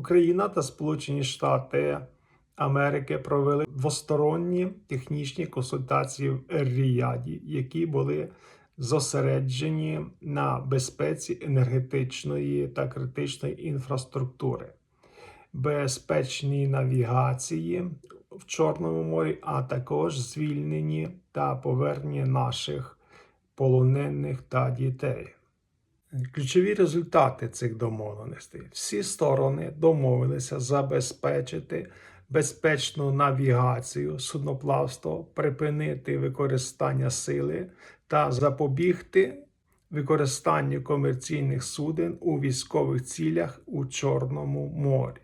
Україна та Сполучені Штати Америки провели двосторонні технічні консультації в Ер-Ріяді, які були зосереджені на безпеці енергетичної та критичної інфраструктури, безпечній навігації в Чорному морі, а також звільненні та поверненні наших полонених та дітей. Ключові результати цих домовленостей. Всі сторони домовилися забезпечити безпечну навігацію судноплавства, припинити використання сили та запобігти використанню комерційних суден у військових цілях у Чорному морі.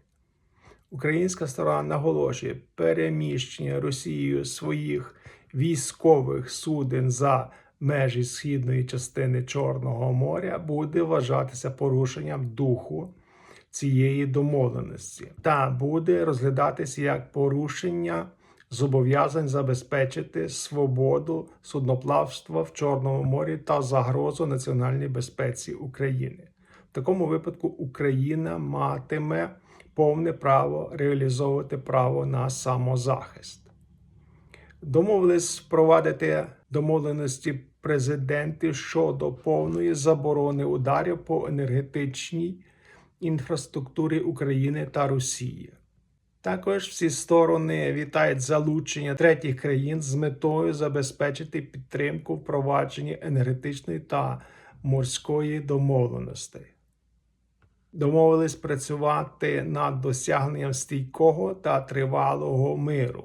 Українська сторона наголошує переміщення Росією своїх військових суден за межі східної частини Чорного моря буде вважатися порушенням духу цієї домовленості та буде розглядатися як порушення зобов'язань забезпечити свободу судноплавства в Чорному морі та загрозу національній безпеці України. В такому випадку Україна матиме повне право реалізовувати право на самозахист. Домовились впровадити домовленості президентів щодо повної заборони ударів по енергетичній інфраструктурі України та Росії. Також всі сторони вітають залучення третіх країн з метою забезпечити підтримку впровадження енергетичної та морської домовленостей. Домовились працювати над досягненням стійкого та тривалого миру.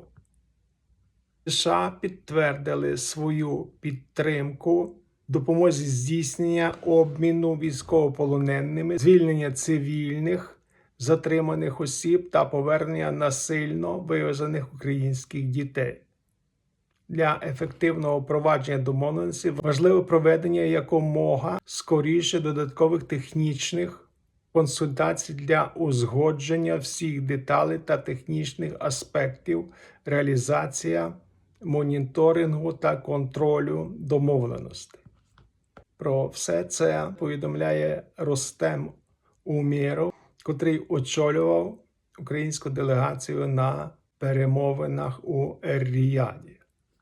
США підтвердили свою підтримку допомозі здійснення обміну військовополоненими, звільнення цивільних затриманих осіб та повернення насильно вивезених українських дітей. Для ефективного впровадження домовленості важливе проведення якомога скоріше додаткових технічних консультацій для узгодження всіх деталей та технічних аспектів реалізація моніторингу та контролю домовленостей. Про все це повідомляє Ростем Умєров, котрий очолював українську делегацію на перемовинах у Ер-Ріяді.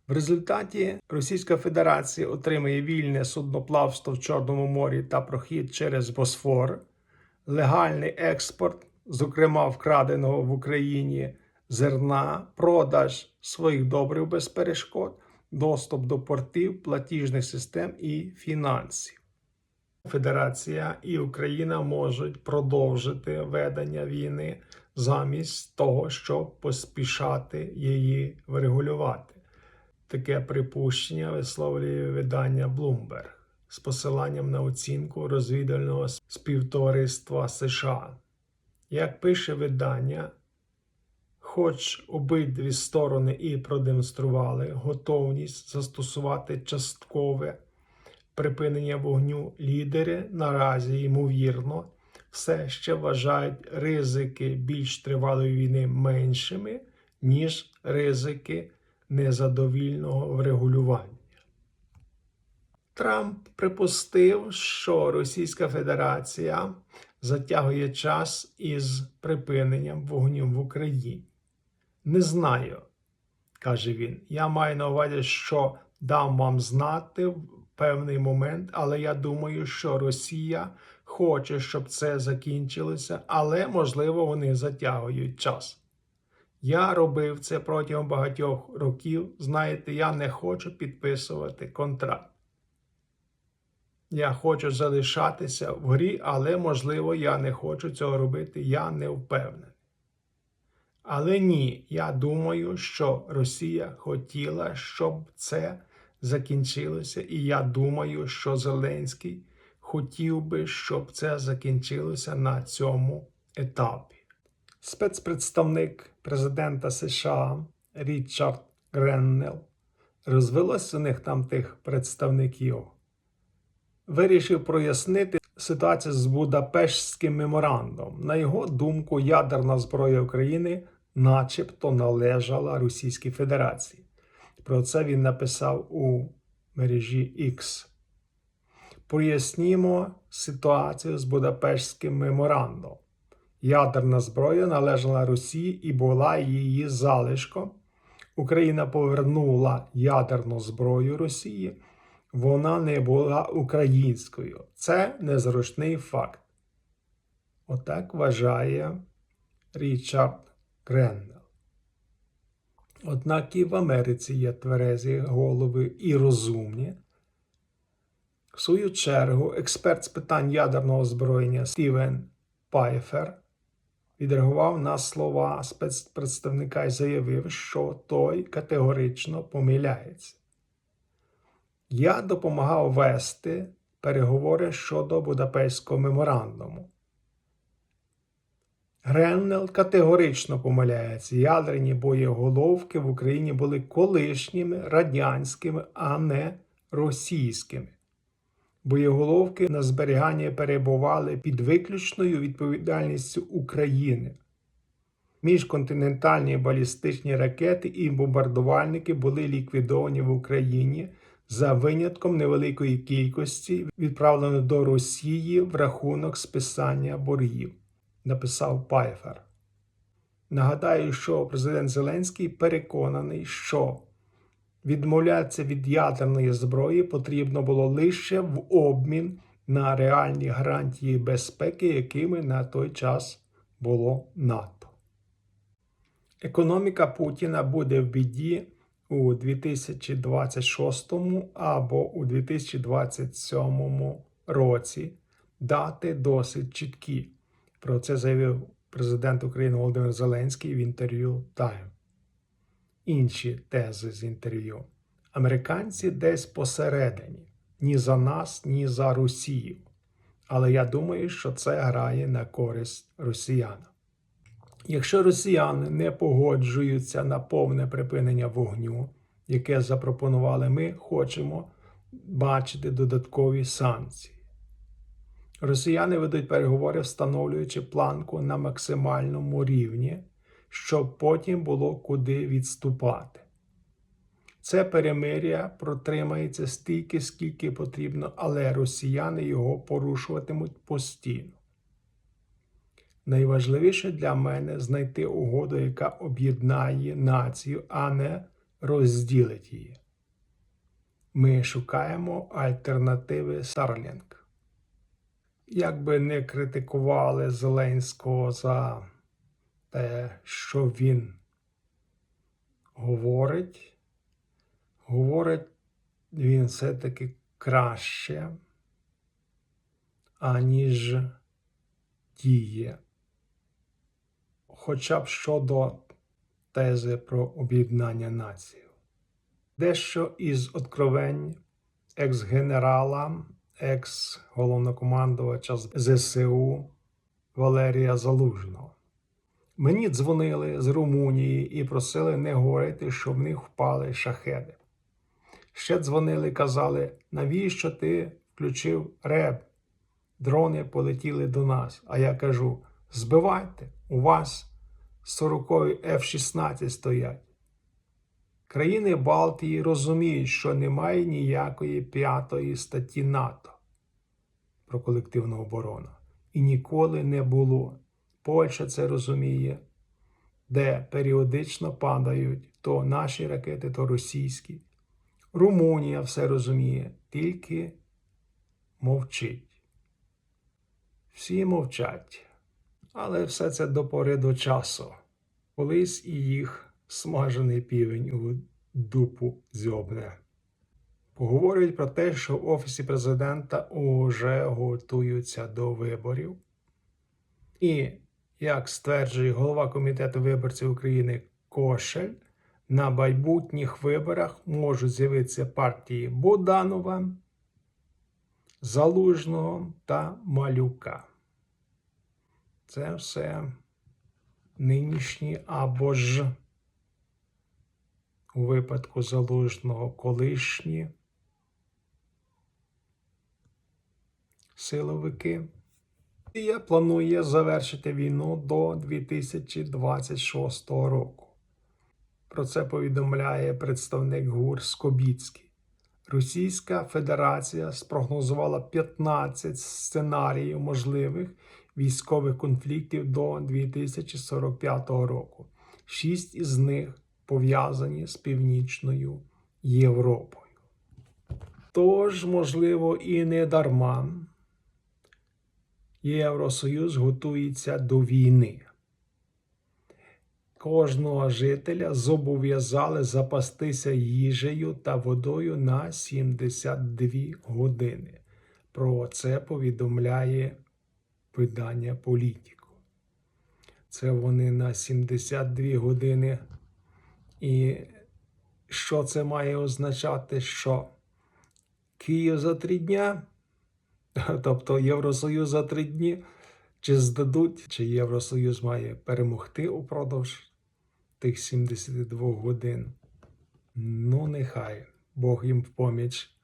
В результаті Російська Федерація отримає вільне судноплавство в Чорному морі та прохід через Босфор, легальний експорт, зокрема вкраденого в Україні зерна, продаж своїх добрив без перешкод, доступ до портів, платіжних систем і фінансів. Федерація і Україна можуть продовжити ведення війни замість того, щоб поспішати її врегулювати. Таке припущення висловлює видання Bloomberg з посиланням на оцінку розвідувального співтовариства США. Як пише видання, хоч обидві сторони і продемонстрували готовність застосувати часткове припинення вогню, лідери наразі, ймовірно, все ще вважають ризики більш тривалої війни меншими, ніж ризики незадовільного врегулювання. Трамп припустив, що Російська Федерація затягує час із припиненням вогню в Україні. Не знаю, каже він. Я маю на увазі, що дам вам знати в певний момент, але я думаю, що Росія хоче, щоб це закінчилося, але, можливо, вони затягують час. Я робив це протягом багатьох років. Знаєте, я не хочу підписувати контракт. Я хочу залишатися в грі, але, можливо, я не хочу цього робити. Я не впевнений. Але ні, я думаю, що Росія хотіла, щоб це закінчилося, і я думаю, що Зеленський хотів би, щоб це закінчилося на цьому етапі. Спецпредставник президента США Річард Греннел розвелось у них там тих представників. Вирішив прояснити ситуацію з Будапештським меморандумом. На його думку, ядерна зброя України начебто належала Російській Федерації. Про це він написав у мережі X. Пояснімо ситуацію з Будапештським меморандумом. Ядерна зброя належала Росії і була її залишком. Україна повернула ядерну зброю Росії, вона не була українською. Це незручний факт. Отак вважає Річард Греннел. Однак і в Америці є тверезі голови і розумні. В свою чергу, експерт з питань ядерного озброєння Стівен Пайфер відреагував на слова спецпредставника і заявив, що той категорично помиляється. Я допомагав вести переговори щодо Будапештського меморандуму. Греннел категорично помиляється. Ядерні боєголовки в Україні були колишніми радянськими, а не російськими. Боєголовки на зберігання перебували під виключною відповідальністю України. Міжконтинентальні балістичні ракети і бомбардувальники були ліквідовані в Україні за винятком невеликої кількості, відправлено до Росії в рахунок списання боргів, написав Пайфер. Нагадаю, що президент Зеленський переконаний, що відмовлятися від ядерної зброї потрібно було лише в обмін на реальні гарантії безпеки, якими на той час було НАТО. Економіка Путіна буде в біді у 2026 або у 2027 році. Дати досить чіткі. Про це заявив президент України Володимир Зеленський в інтерв'ю Time. Інші тези з інтерв'ю. Американці десь посередині. Ні за нас, ні за Росію. Але я думаю, що це грає на користь росіянам. Якщо росіяни не погоджуються на повне припинення вогню, яке запропонували ми, хочемо бачити додаткові санкції. Росіяни ведуть переговори, встановлюючи планку на максимальному рівні, щоб потім було куди відступати. Це перемир'я протримається стільки, скільки потрібно, але росіяни його порушуватимуть постійно. Найважливіше для мене знайти угоду, яка об'єднає націю, а не розділить її. Ми шукаємо альтернативи Starlink. Як би не критикували Зеленського за те, що він говорить, говорить він все-таки краще, аніж діє хоча б щодо тези про об'єднання нації. Дещо із откровень екс-генерала, екс-головнокомандувача ЗСУ Валерія Залужного. Мені дзвонили з Румунії і просили не говорити, що в них впали шахеди. Ще дзвонили казали, навіщо ти включив реб? Дрони полетіли до нас. А я кажу: збивайте, у вас 40 F-16 стоять. Країни Балтії розуміють, що немає ніякої п'ятої статті НАТО про колективну оборону. І ніколи не було. Польща це розуміє, де періодично падають то наші ракети, то російські. Румунія все розуміє, тільки мовчить. Всі мовчать. Але все це до пори до часу. Колись і їх смажений півень у дупу дзьобне. Поговорюють про те, що в Офісі президента уже готуються до виборів. І, як стверджує голова Комітету виборців України Кошель, на майбутніх виборах можуть з'явитися партії Буданова, Залужного та Малюка. Це все нинішні або ж у випадку залужного колишні силовики. Росія планує завершити війну до 2026 року. Про це повідомляє представник ГУР Скобіцький. Російська Федерація спрогнозувала 15 сценаріїв можливих військових конфліктів до 2045 року. Шість із них пов'язані з Північною Європою. Тож, можливо, і не дарма Євросоюз готується до війни. Кожного жителя зобов'язали запастися їжею та водою на 72 години. Про це повідомляє видання Політіку. Це вони на 72 години. І що це має означати? Що Київ за три дня, тобто Євросоюз за три дні, чи здадуть, чи Євросоюз має перемогти упродовж тих 72 годин. Ну, нехай Бог їм в поміч.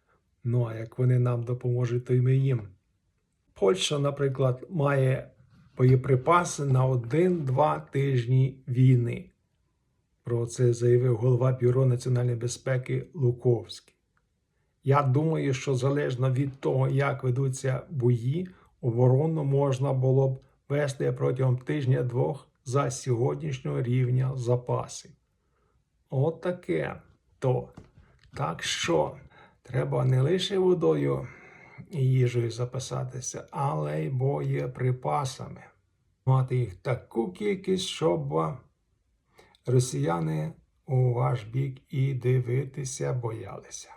Ну, а як вони нам допоможуть, то й ми їм. Польща, наприклад, має боєприпаси на один-два тижні війни. Про це заявив голова Бюро національної безпеки Луковський. Я думаю, що залежно від того, як ведуться бої, оборону можна було б вести протягом тижня-двох за сьогоднішнього рівня запасів. От таке то. Так що треба не лише водою і їжею запасатися, але й боєприпасами. Мати їх таку кількість, щоб росіяни у ваш бік і дивитися боялися.